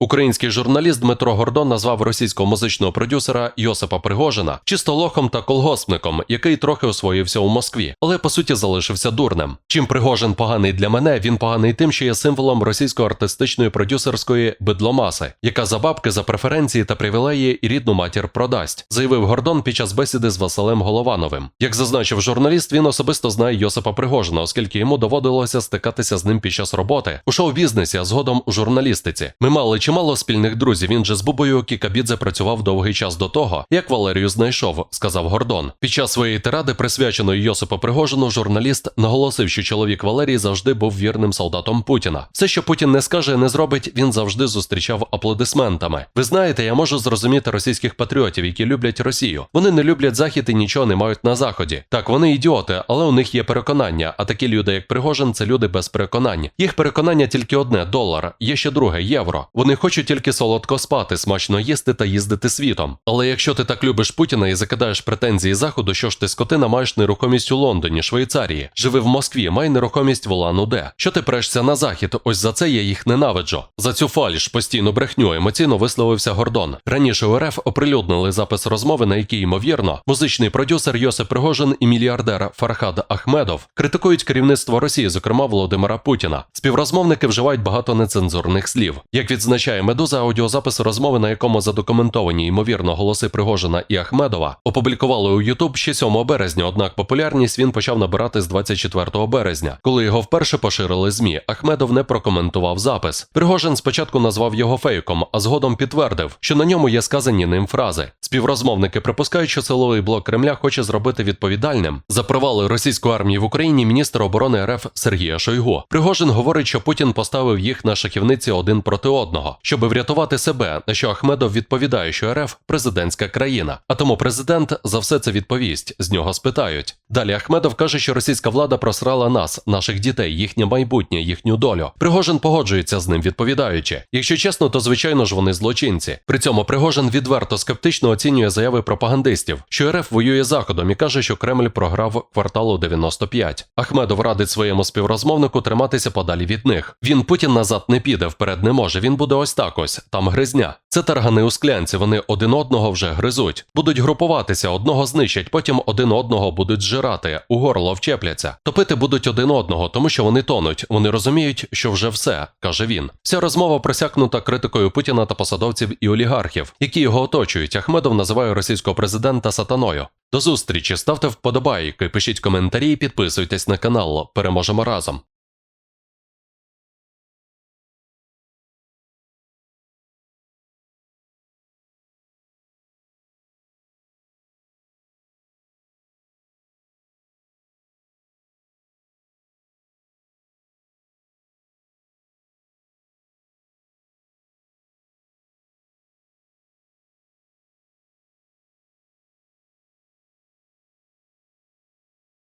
Український журналіст Дмитро Гордон назвав російського музичного продюсера Йосипа Пригожина чистолохом та колгоспником, який трохи освоївся у Москві, але по суті залишився дурнем. Чим Пригожин поганий для мене, він поганий тим, що є символом російської артистичної продюсерської бидломаси, яка за бабки, за преференції та привілеї і рідну матір продасть, заявив Гордон під час бесіди з Василем Головановим. Як зазначив журналіст, він особисто знає Йосипа Пригожина, оскільки йому доводилося стикатися з ним під час роботи у шоу-бізнесі, а згодом у журналістиці. Ми мали чимало спільних друзів. Він же з Бубою Кікабідзе працював довгий час до того, як Валерію знайшов, сказав Гордон. Під час своєї тиради, присвяченої Йосипу Пригожину, журналіст наголосив, що чоловік Валерій завжди був вірним солдатом Путіна. Все, що Путін не скаже, не зробить, він завжди зустрічав аплодисментами. Ви знаєте, я можу зрозуміти російських патріотів, які люблять Росію. Вони не люблять захід і нічого не мають на заході. Так, вони ідіоти, але у них є переконання. А такі люди, як Пригожин, це люди без переконань. Їх переконання тільки одне долар. Є ще друге євро. Вони хочуть тільки солодко спати, смачно їсти та їздити світом. Але якщо ти так любиш Путіна і закидаєш претензії заходу, що ж ти скотина маєш нерухомість у Лондоні, Швейцарії, живи в Москві, май нерухомість в Улан-Удэ. Що ти прешся на захід? Ось за це я їх ненавиджу. За цю фальш, постійну брехню емоційно висловився Гордон. Раніше у РФ оприлюднили запис розмови, на якій ймовірно музичний продюсер Йосип Пригожин і мільярдер Фархад Ахмедов критикують керівництво Росії, зокрема Володимира Путіна. Співрозмовники вживають багато нецензурних слів. Як відзначає Медуза, аудіозапис розмови, на якому задокументовані ймовірно голоси Пригожина і Ахмедова, опублікували у Ютуб ще 7 березня. Однак популярність він почав набирати з 24 березня, коли його вперше поширили змі. Ахмедов не прокоментував запис. Пригожин спочатку назвав його фейком, а згодом підтвердив, що на ньому є сказані ним фрази. Співрозмовники припускають, що силовий блок Кремля хоче зробити відповідальним за провали російської армії в Україні міністр оборони РФ Сергія Шойгу. Пригожин говорить, що Путін поставив їх на шахівниці один проти одного, щоб врятувати себе. На що Ахмедов відповідає, що РФ президентська країна, а тому президент за все це відповість. З нього спитають. Далі Ахмедов каже, що російська влада просрала нас, наших дітей, їхнє майбутнє, їхню долю. Пригожин погоджується з ним, відповідаючи. Якщо чесно, то звичайно ж вони злочинці. При цьому Пригожин відверто скептично оцінює заяви пропагандистів, що РФ воює заходом і каже, що Кремль програв кварталу 95. Ахмедов радить своєму співрозмовнику триматися подалі від них. Він Путін назад не піде, вперед не може. Він буде ось так ось, там гризня. Це таргани у склянці. Вони один одного вже гризуть. Будуть групуватися, одного знищать, потім один одного будуть зжирати, у горло вчепляться. Топити будуть один одного, тому що вони тонуть. Вони розуміють, що вже все, каже він. Вся розмова просякнута критикою Путіна та посадовців і олігархів, які його оточують. Ахмедов називає російського президента сатаною. До зустрічі, ставте вподобайки, пишіть коментарі, і підписуйтесь на канал. Переможемо разом.